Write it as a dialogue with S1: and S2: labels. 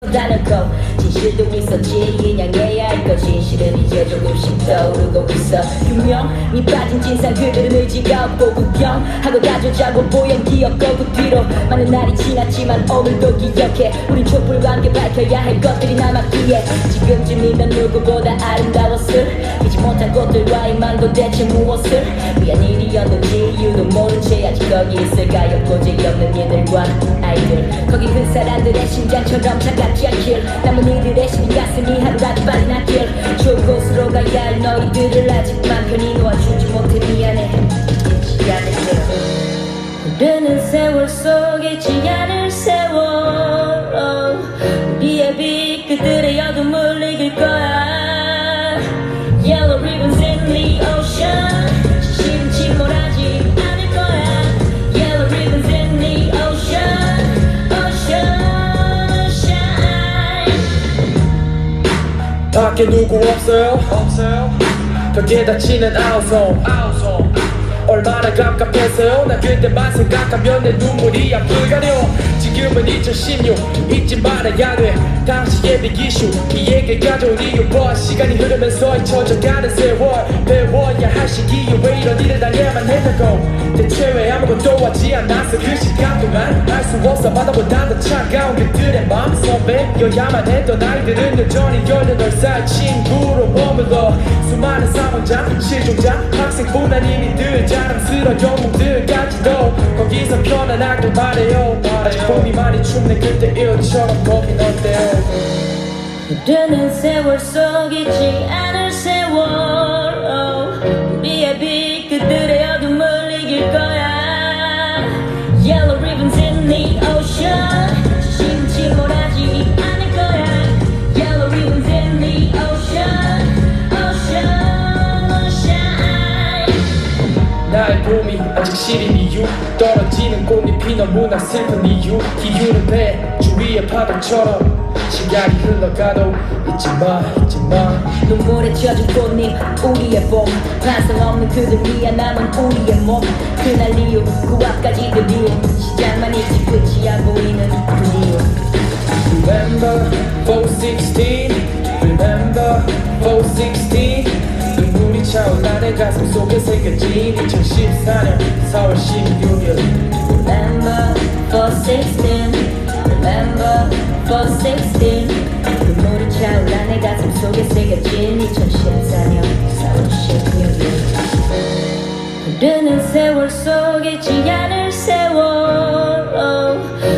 S1: 다놓고 진실도 있었지 인양해 것 진실은 이제 조금씩 떠오르고 있어. 유명 이 빠진 진상 그들은 의지가 없고 구경하고 가져자고 보여. 기억고 그 뒤로 많은 날이 지났지만 오늘도 기억해. 우린 촛불과 함께 밝혀야 할 것들이 남았기에. 지금쯤이면 누구보다 아름다웠을. 잊지 못한 것들과의 망도 대체 무엇을. 위한 일이었는지 이유도 모른 채 아직 거기 있을까요? 고재없는 이들과 아이들. 거기 그 사람들의 심장처럼 차갑지 않길. 남은 이들의 시린 가슴이 하루라도 빨리 낫 세월 속에 않을 세월 우리의 빛 그들의 어둠을 이길 거야. Yellow ribbons in the ocean. 진심은 침몰하지 않을 거야. Yellow ribbons in the ocean. Ocean shine.
S2: 밖에 누구 없어요? 없어요. 벽에 닫히는 아우성. 아우성 얼마나 깝깝했어요? 나 그때만 생각하면 내 눈물이 앞을 가려 지금은 2016 잊지 말아야 돼. 당시의 빅 이슈 이 얘기 가져온 이유 뭐 시간이 흐르면서 잊혀져가는 세월. 배워야 할 시기에 왜 이런 일을 당해야만 했다고? 대체 왜 아무것도 하지 않았어? 그 시간 동안 알 수 없어. 바다보다 더 차가운 그들의 마음 선배여야만 했던 아이들은 여전히 18살 친구로 머물러 수많은 사망자 실종자 학생뿐 아닌 이들 자랑스러운 영웅들까지도 거기서 편안하길 바래요 아직 봄이 많이 춥네 그때 일처럼 거긴 어때요?
S1: 흐르는 세월 속 잊지 않을 세월
S2: 시린 이유? 떨어지는 꽃잎이 너무나 슬픈 이유? 기후는 배 주위의 파도처럼 시간이 흘러가도 잊지마 잊지마.
S1: 눈물에 젖은 꽃잎 우리의 봄. 반성 없는 그들 위한 남은 우리의 몸. 그날 이후 그 앞까지 그 뒤에 시작만 있지 끝이 안 보이는 가슴 속에 새겨진 2014년 4월 16일
S2: Remember for 16 Remember for 16 눈물이 차올라 내 가슴 속에 새겨진 2014년 4월 16일
S1: 흐르는 세월 속에 지지 않을 세월. Oh.